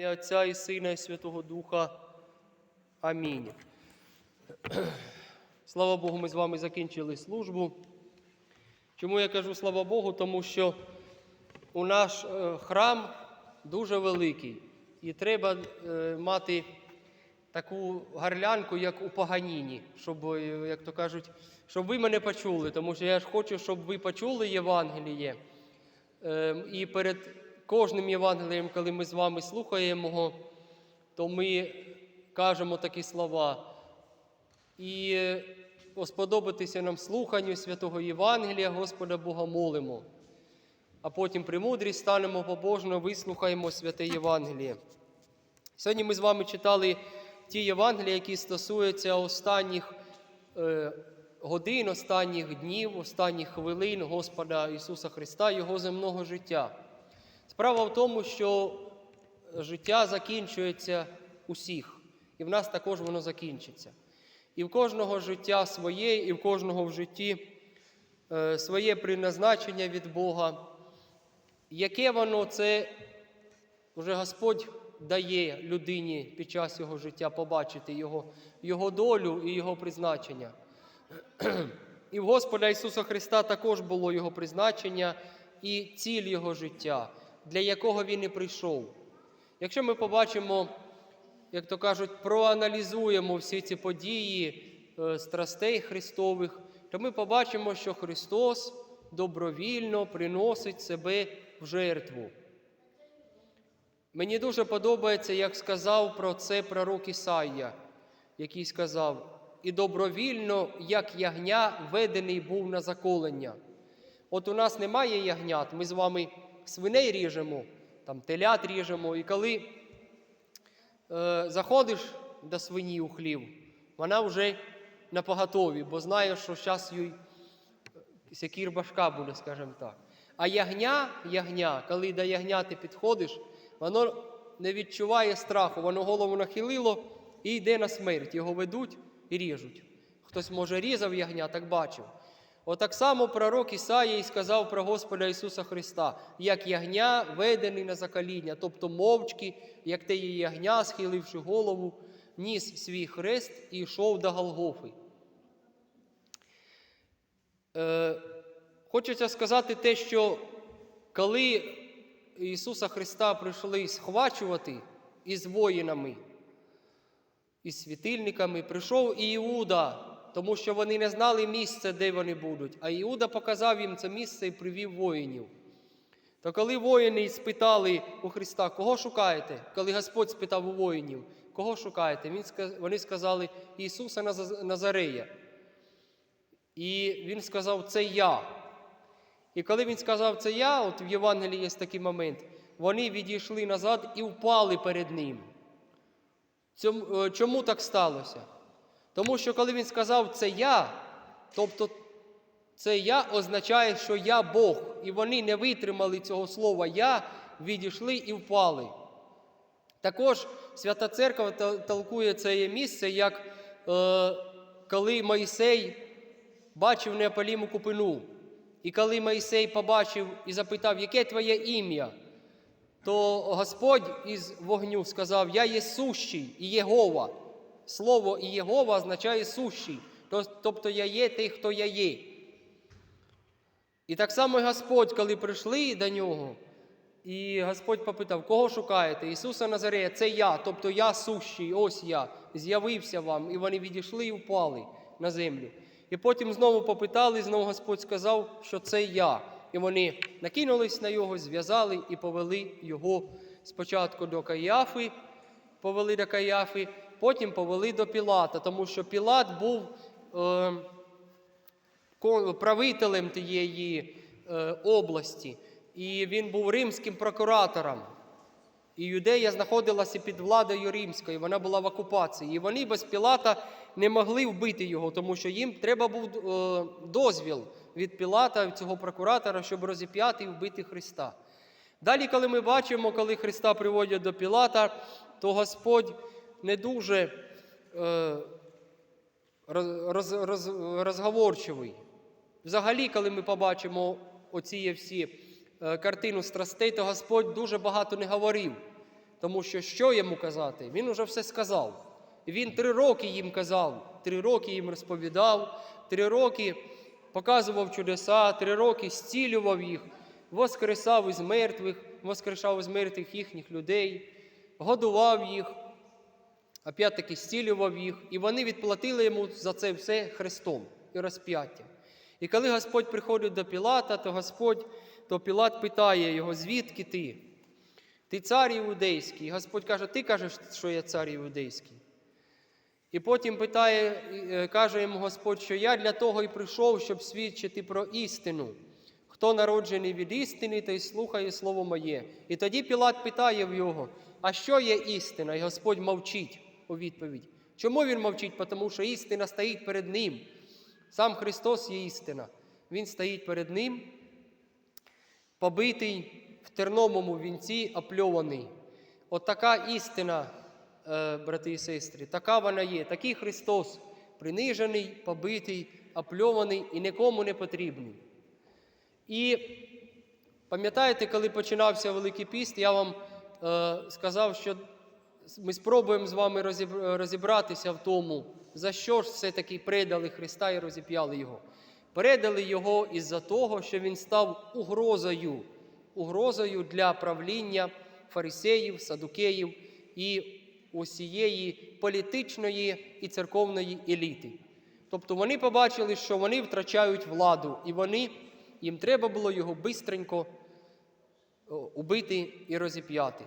Ім'я Отця і Сина і Святого Духа. Амінь. Слава Богу, ми з вами закінчили службу. Чому я кажу слава Богу? Тому що у наш е, храм дуже великий, і треба е, мати таку гарлянку, як у Паганіні, щоб, е, як то кажуть, щоб ви мене почули, тому що я ж хочу, щоб ви почули Євангеліє. Е, І перед кожним Євангелієм, коли ми з вами слухаємо то ми кажемо такі слова. І сподобатися нам слуханню святого Євангелія, Господа Бога молимо. А потім при мудрість станемо побожно, вислухаємо святе Євангеліє. Сьогодні ми з вами читали ті Євангелія, які стосуються останніх е, годин, останніх днів, останніх хвилин Господа Ісуса Христа, Його земного життя. Справа в тому, що життя закінчується усіх, і в нас також воно закінчиться. І в кожного життя своє, і в кожного в житті е, своє призначення від Бога. Яке воно це вже Господь дає людині під час його життя побачити його, його долю і його призначення. І в Господа Ісуса Христа також було Його призначення і ціль Його життя, для якого Він і прийшов. Якщо ми побачимо, як то кажуть, проаналізуємо всі ці події е, страстей Христових, то ми побачимо, що Христос добровільно приносить себе в жертву. Мені дуже подобається, як сказав про це пророк Ісаїя, який сказав, і добровільно, як ягня, ведений був на заколення. От у нас немає ягнят, ми з вами свиней ріжемо, там телят ріжемо, і коли е, заходиш до свині у хлів, вона вже на поготові, бо знає, що зараз їй сякір башка буде, скажімо так. А ягня, ягня, коли до ягня ти підходиш, воно не відчуває страху, воно голову нахилило і йде на смерть. Його ведуть і ріжуть. Хтось, може, різав ягня, так бачив. Отак само пророк Ісаїй сказав про Господа Ісуса Христа, як ягня, ведений на закаління, тобто мовчки, як те ягня, схиливши голову, ніс свій хрест і йшов до Голгофи. Е, Хочеться сказати те, що коли Ісуса Христа прийшли схвачувати із воїнами, із світильниками, прийшов Іуда, тому що вони не знали місця, де вони будуть. А Іуда показав їм це місце і привів воїнів. То коли воїни спитали у Христа, кого шукаєте? Коли Господь спитав у воїнів, кого шукаєте? Він, вони сказали Ісуса Назарея. І він сказав, це я. І коли він сказав це я, от в Євангелії є такий момент, вони відійшли назад і впали перед ним. Е, Чому так сталося? Тому що коли він сказав це я, тобто це я означає, що я Бог. І вони не витримали цього слова я, відійшли і впали. Також Свята Церква толкує це місце, як е, коли Мойсей бачив неопаліму купину. І коли Мойсей побачив і запитав, яке твоє ім'я, то Господь із вогню сказав: Я є сущий і Єгова. Слово Єгова означає сущий. Тобто я є той, хто я є. І так само Господь, коли прийшли до нього, і Господь попитав, кого шукаєте? Ісуса Назарея, це я, тобто я сущий, ось я, з'явився вам. І вони відійшли і впали на землю. І потім знову попитали, знову Господь сказав, що це я. І вони накинулись на його, зв'язали і повели його спочатку до Каяфи, повели до Каяфи, потім повели до Пілата, тому що Пілат був е, правителем тієї е, області, і він був римським прокуратором. І Юдея знаходилася під владою римською, вона була в окупації. І вони без Пілата не могли вбити його, тому що їм треба був е, дозвіл від Пілата, цього прокуратора, щоб розіп'яти і вбити Христа. Далі, коли ми бачимо, коли Христа приводять до Пілата, то Господь не дуже е, роз, роз, роз, розговорчивий. Взагалі, коли ми побачимо оці всі е, картину страстей, то Господь дуже багато не говорив. Тому що що йому казати? Він уже все сказав. Він три роки їм казав, три роки їм розповідав, три роки показував чудеса, три роки зцілював їх, воскресав із мертвих, воскрешав із мертвих їхніх людей, годував їх, опять-таки зцілював їх, і вони відплатили йому за це все Христом і розп'яття. І коли Господь приходить до Пілата, то Господь, то Пілат питає його, звідки ти? Ти цар іудейський. І Господь каже, ти кажеш, що я цар іудейський. І потім питає, е, каже йому Господь, що я для того і прийшов, щоб свідчити про істину. Хто народжений від істини, той слухає слово моє. І тоді Пілат питає в його, а що є істина? І Господь мовчить у відповідь. Чому він мовчить? Тому що істина стоїть перед ним. Сам Христос є істина. Він стоїть перед ним, побитий в терновому вінці, опльований. От така істина, е, брати і сестри, така вона є. Такий Христос, принижений, побитий, опльований і нікому не потрібний. І пам'ятаєте, коли починався Великий піст, я вам е, сказав, що ми спробуємо з вами розібратися в тому, за що ж все-таки предали Христа і розіп'яли Його. Передали Його із-за того, що Він став угрозою, угрозою для правління фарисеїв, садукеїв і усієї політичної і церковної еліти. Тобто вони побачили, що вони втрачають владу, і вони, їм треба було його бистренько убити і розіп'яти.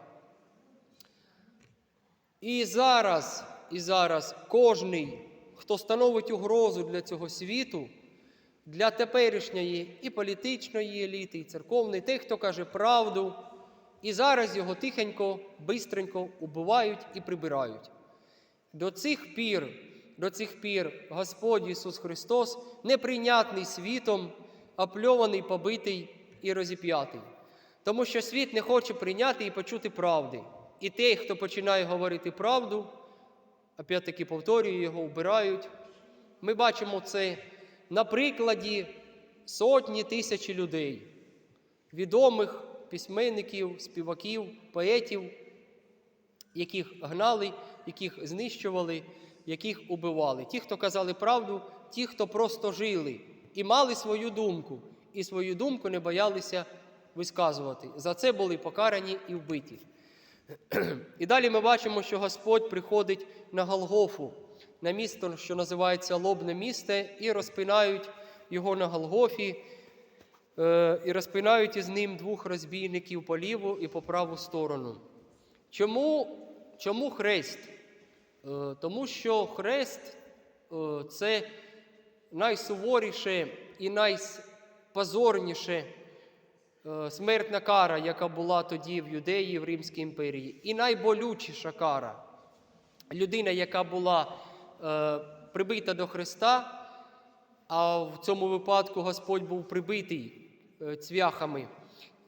І зараз, і зараз кожний, хто становить угрозу для цього світу, для теперішньої і політичної еліти, і церковної, тих, хто каже правду, і зараз його тихенько, бистренько убивають і прибирають. До цих пір, до цих пір Господь Ісус Христос неприйнятний світом, опльований, побитий і розіп'ятий. Тому що світ не хоче прийняти і почути правди. І той, хто починає говорити правду, опять-таки повторюю його, вбирають. Ми бачимо це на прикладі сотні тисячі людей, відомих письменників, співаків, поетів, яких гнали, яких знищували, яких убивали. Ті, хто казали правду, ті, хто просто жили і мали свою думку, і свою думку не боялися висказувати. За це були покарані і вбиті. І далі ми бачимо, що Господь приходить на Голгофу, на місто, що називається Лобне місце, і розпинають його на Голгофі, е, і розпинають із ним двох розбійників по ліву і по праву сторону. Чому, чому хрест? Е, Тому що хрест е, це найсуворіше і найпозорніше смертна кара, яка була тоді в Юдеї, в Римській імперії, і найболючіша кара. Людина, яка була е, прибита до Христа, а в цьому випадку Господь був прибитий е, цвяхами.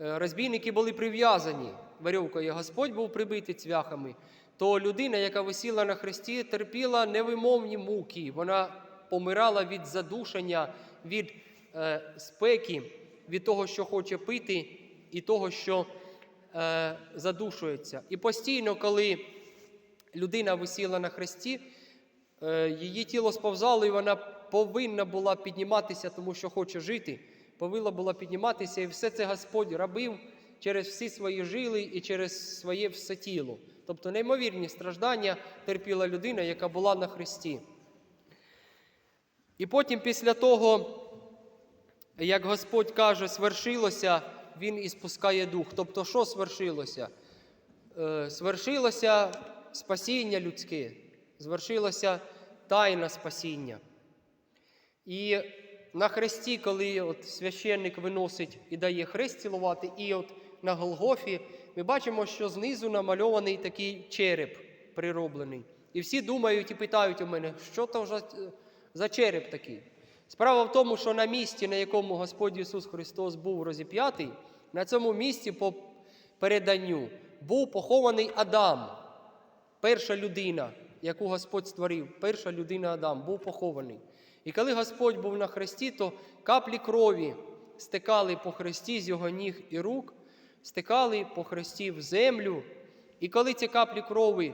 Е, Розбійники були прив'язані веревкою, Господь був прибитий цвяхами. То людина, яка висіла на хресті, терпіла невимовні муки. Вона помирала від задушення, від е, спеки, від того, що хоче пити, і того, що е, задушується. І постійно, коли людина висіла на хресті, е, її тіло сповзало, і вона повинна була підніматися, тому що хоче жити. Повинна була підніматися, і все це Господь робив через всі свої жили і через своє все тіло. Тобто неймовірні страждання терпіла людина, яка була на хресті. І потім, після того, як Господь каже, свершилося, Він і спускає дух. Тобто, що свершилося? Е, Свершилося спасіння людське, звершилося тайна спасіння. І на хресті, коли от священник виносить і дає хрест цілувати, і от на Голгофі ми бачимо, що знизу намальований такий череп прироблений. І всі думають і питають у мене, що то за, за череп такий. Справа в тому, що на місці, на якому Господь Ісус Христос був розіп'ятий, на цьому місці по переданню був похований Адам, перша людина, яку Господь створив, перша людина Адам, був похований. І коли Господь був на хресті, то каплі крові стикали по хресті з його ніг і рук, стикали по хресті в землю, І коли ці каплі крові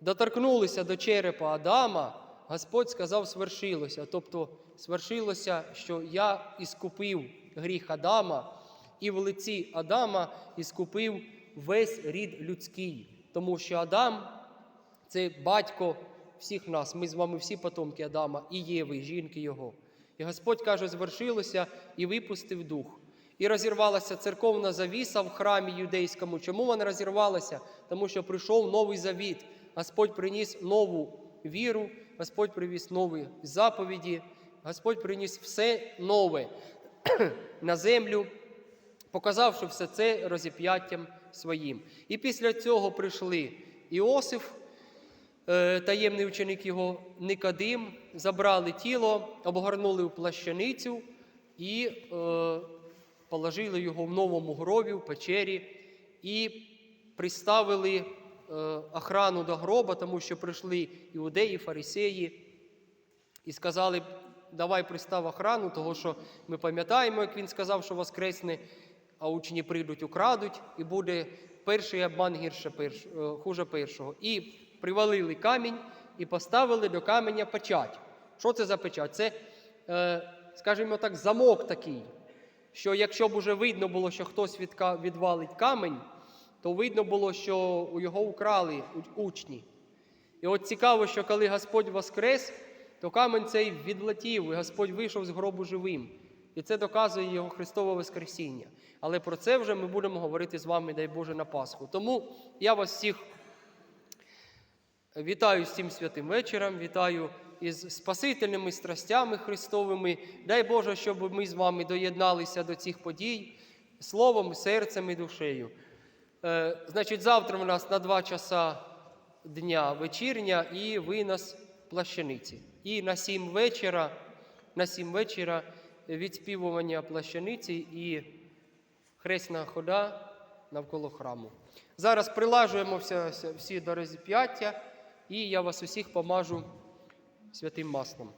доторкнулися до черепа Адама, Господь сказав, свершилося. Тобто свершилося, що я іскупив гріх Адама, і в лиці Адама іскупив весь рід людський. Тому що Адам це батько всіх нас. Ми з вами всі потомки Адама і Єви, і жінки його. І Господь каже, звершилося і випустив дух. І розірвалася церковна завіса в храмі юдейському. Чому вона розірвалася? Тому що прийшов новий завіт. Господь приніс нову віру, Господь привіз нові заповіді, Господь приніс все нове на землю, показавши все це розіп'яттям своїм. І після цього прийшли Іосиф, е, таємний ученик його Никодим, забрали тіло, обгорнули в плащаницю і е, положили його в новому гробі, в печері, і приставили охрану до гроба, тому що прийшли іудеї, фарисеї, і сказали, давай пристав охрану, того що ми пам'ятаємо, як він сказав, що воскресне, а учні прийдуть, украдуть, і буде перший обман гірше е, хуже першого. І привалили камінь і поставили до каменя печать. Що це за печать? Це, е, скажімо так, замок такий, що якщо б уже видно було, що хтось відвалить камінь, то видно було, що у його украли учні. І от цікаво, що коли Господь воскрес, то камінь цей відлетів, і Господь вийшов з гробу живим. І це доказує його Христове Воскресіння. Але про це вже ми будемо говорити з вами, дай Боже, на Пасху. Тому я вас всіх вітаю з цим святим вечором, вітаю із Спасительними страстями Христовими. Дай Боже, щоб ми з вами доєдналися до цих подій словом, серцем і душею. Е, значить, завтра у нас на два часа дня вечірня і винос плащаниці. І на сім вечора, на сім вечора відспівування плащаниці і хресна хода навколо храму. Зараз прилажуємо вся- вся- всі до розп'яття, і я вас усіх помажу святим маслом.